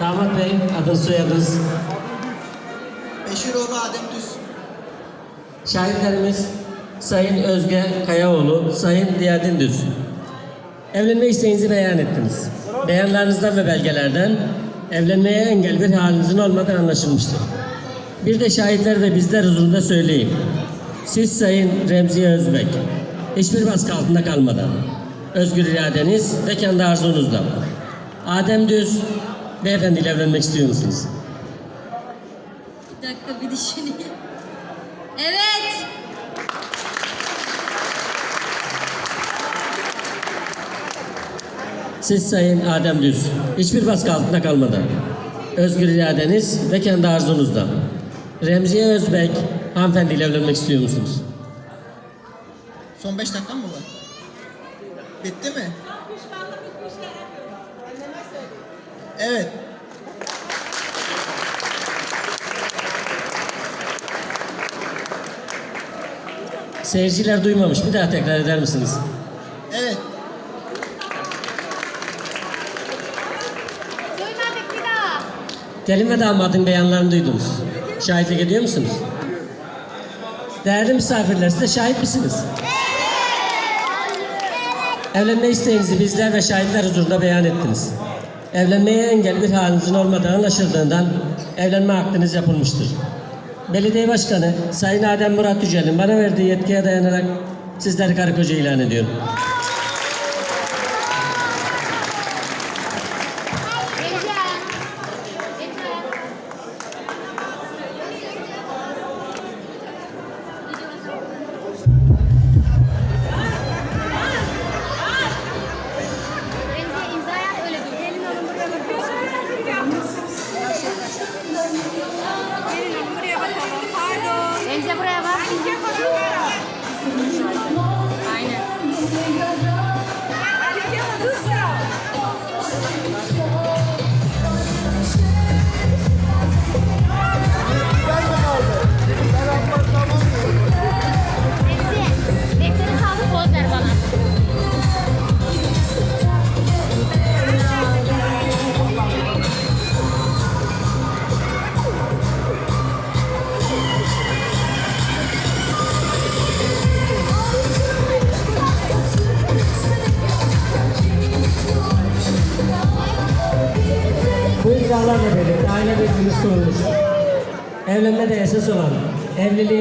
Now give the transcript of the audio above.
Damat Bey, adınız soyadınız. Beşiroğlu Adem Düz. Şahitlerimiz Sayın Özge Kayaoğlu, Sayın Diyadin Düz. Evlenme isteğinizi beyan ettiniz. Beyanlarınızdan ve belgelerden evlenmeye engel bir halinizin olmadığı anlaşılmıştır. Bir de şahitler ve bizler huzurunda söyleyeyim. Siz Sayın Remziye Özbek, hiçbir baskı altında kalmadan, özgür iradeniz ve kendi arzunuzla Adem Düz beyefendiyle evlenmek istiyor musunuz? Bir dakika bir düşüneyim. Evet. Siz Sayın Adem Düz, hiçbir baskı altında kalmadan, özgür iradeniz ve kendi arzunuzla Remziye Özbek hanımefendiyle evlenmek istiyor musunuz? Son beş dakika mı var? Bitti mi? Evet. Seyirciler duymamış, bir daha tekrar eder misiniz? Evet. Duymadık bir daha. Gelin ve damadın beyanlarını duydunuz. Şahitlik ediyor musunuz? Değerli misafirler, siz de şahit misiniz? Evlenme isteğinizi bizler ve şahitler huzurunda beyan ettiniz. Evlenmeye engel bir halinizin olmadığı anlaşıldığından evlenme hakkınız yapılmıştır. Belediye Başkanı Sayın Adem Murat Yücel'in bana verdiği yetkiye dayanarak sizleri karı koca ilan ediyorum. İmzalarla birlikte aile birbirimiz kurulmuş. Evlenmede esas olan evliliği